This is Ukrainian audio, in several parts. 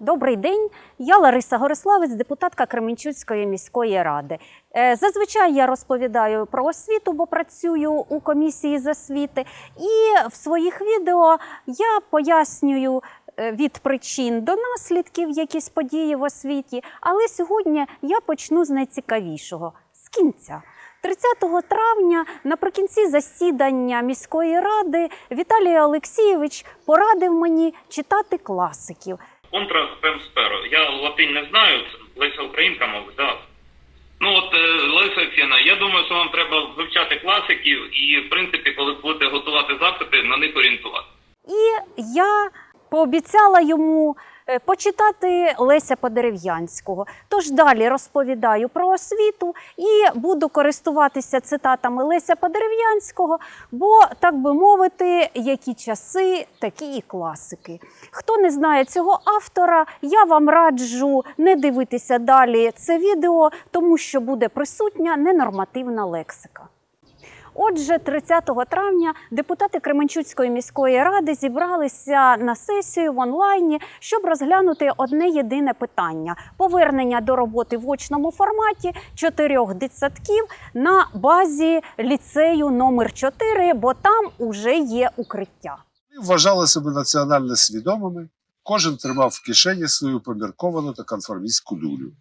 Добрий день. Я Лариса Гориславець, депутатка Кременчуцької міської ради. Е, Зазвичай я розповідаю про освіту, бо працюю у комісії з освіти. І в своїх відео я пояснюю е, від причин до наслідків якісь події в освіті. Але сьогодні я почну з найцікавішого з кінця. 30 травня наприкінці засідання міської ради Віталій Олексійович порадив мені читати класиків. Контра спем сперо. Я латинь не знаю, Леся Українка, мабуть, так. Ну от, е, Леся Олексійовна, я думаю, що вам треба вивчати класиків і, в принципі, коли будете готувати запити, на них орієнтувати. І я пообіцяла йому почитати Леся Подерев'янського. Тож далі розповідаю про освіту і буду користуватися цитатами Леся Подерев'янського, бо, так би мовити, які часи, такі і класики. Хто не знає цього автора, я вам раджу не дивитися далі це відео, тому що буде присутня ненормативна лексика. Отже, 30 травня депутати Кременчуцької міської ради зібралися на сесію в онлайні, щоб розглянути одне єдине питання: повернення до роботи в очному форматі чотирьох дитсадків на базі ліцею номер 4 бо там уже є укриття. Вони вважали себе національно свідомими. Кожен тримав в кишені свою помірковану та конформістську дулю.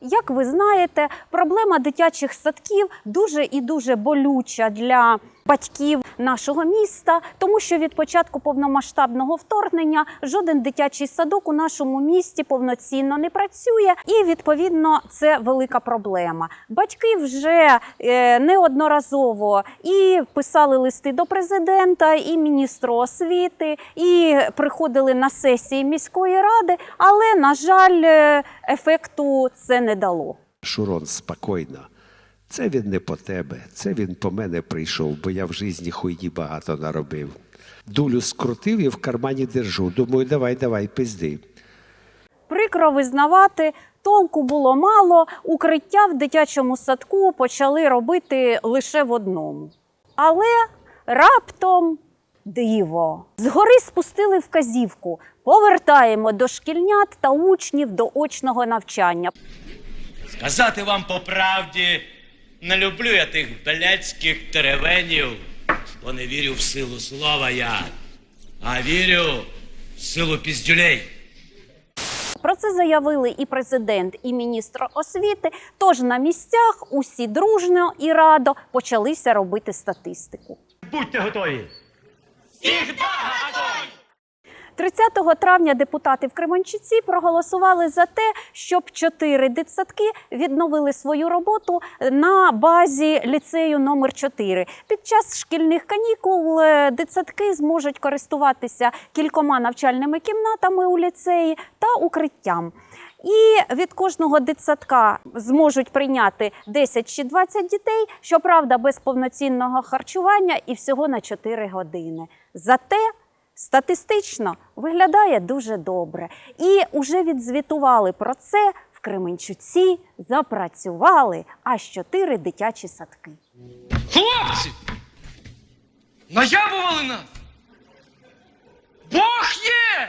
Як ви знаєте, проблема дитячих садків дуже і дуже болюча для батьків нашого міста, тому що від початку повномасштабного вторгнення жоден дитячий садок у нашому місті повноцінно не працює, і відповідно це велика проблема. Батьки вже е, неодноразово і писали листи до президента, і міністру освіти, і приходили на сесії міської ради, але на жаль, е, ефекту це не дало. Шурон, спокійно. Це він не по тебе, це він по мене прийшов, бо я в житті хуйні багато наробив. Дулю скрутив і в кармані держу. Думаю, давай, давай, пизди. Прикро визнавати, толку було мало. Укриття в дитячому садку почали робити лише в одному. Але раптом диво. Згори спустили вказівку. Повертаємо дошкільнят та учнів до очного навчання. Сказати вам по правді, не люблю я тих блядських теревенів, бо не вірю в силу слова я, а вірю в силу піздюлей. Про це заявили і президент, і міністр освіти. Тож на місцях усі дружно і радо почалися робити статистику. Будьте готові! 30 травня депутати в Кременчуці проголосували за те, щоб чотири дитсадки відновили свою роботу на базі ліцею номер 4 Під час шкільних канікул е, дитсадки зможуть користуватися кількома навчальними кімнатами у ліцеї та укриттям. І від кожного дитсадка зможуть прийняти 10 чи 20 дітей, щоправда, без повноцінного харчування і всього на 4 години. Зате статистично виглядає дуже добре. І вже відзвітували про це в Кременчуці. Запрацювали аж 4 дитячі садки. Хлопці! Наябували нас! Бог є!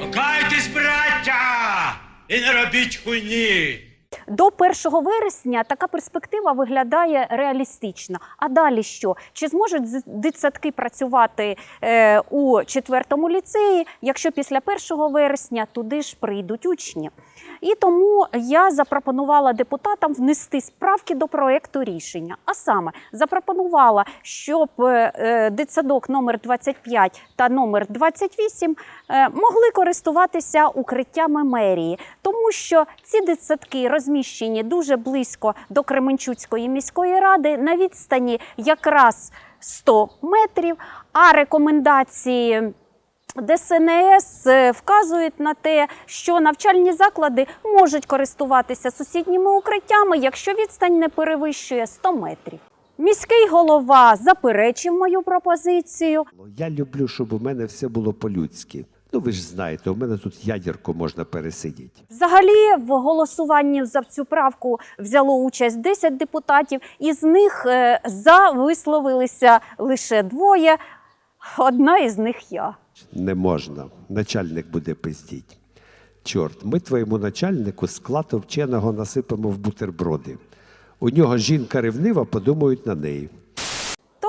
Покайтесь, браття! І не робіть хуйні! До 1 вересня така перспектива виглядає реалістично. А далі що? Чи зможуть дитсадки працювати е, у четвертому ліцеї, якщо після 1 вересня туди ж прийдуть учні? І тому я запропонувала депутатам внести справки до проекту рішення. А саме запропонувала, щоб е, е, дитсадок номер 25 та номер 28 е, могли користуватися укриттями мерії, тому що ці дитсадки розміщені дуже близько до Кременчуцької міської ради на відстані якраз 100 метрів. А рекомендації ДСНС е, вказують на те, що навчальні заклади можуть користуватися сусідніми укриттями, якщо відстань не перевищує 100 метрів. Міський голова заперечив мою пропозицію. Я люблю, щоб у мене все було по-людськи. Ну, ви ж знаєте, у мене тут ядерку можна пересидіти. Взагалі, в голосуванні за цю правку взяло участь 10 депутатів, із них е, за висловилися лише двоє. Одна із них я. Не можна. Начальник буде пиздіть. Чорт, ми твоєму начальнику склад вченого насипемо в бутерброди. У нього жінка ревнива, подумають на неї.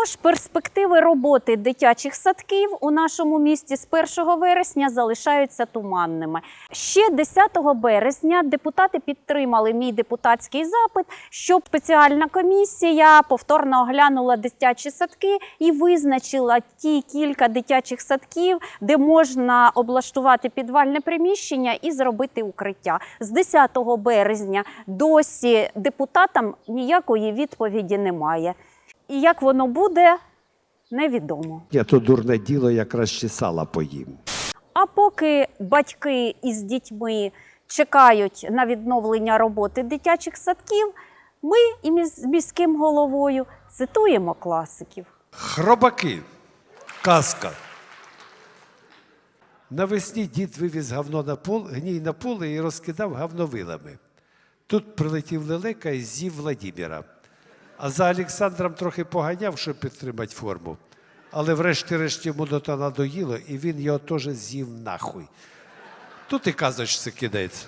Тож перспективи роботи дитячих садків у нашому місті з 1 вересня залишаються туманними. Ще 10 березня депутати підтримали мій депутатський запит, щоб спеціальна комісія повторно оглянула дитячі садки і визначила ті кілька дитячих садків, де можна облаштувати підвальне приміщення і зробити укриття. З 10 березня досі депутатам ніякої відповіді немає. І як воно буде, невідомо. Я то дурне діло якраз ще сала поїм. А поки батьки із дітьми чекають на відновлення роботи дитячих садків, ми і з міським головою цитуємо класиків. Хробаки. Казка. Навесні дід вивіз говно на пол, гній на поле і розкидав говновилами. Тут прилетів лелека і з'їв Владіміра. А за Олександром трохи поганяв, щоб підтримати форму. Але врешті-решт йому до та надоїло, і він його теж з'їв нахуй. Тут і казочці кінець.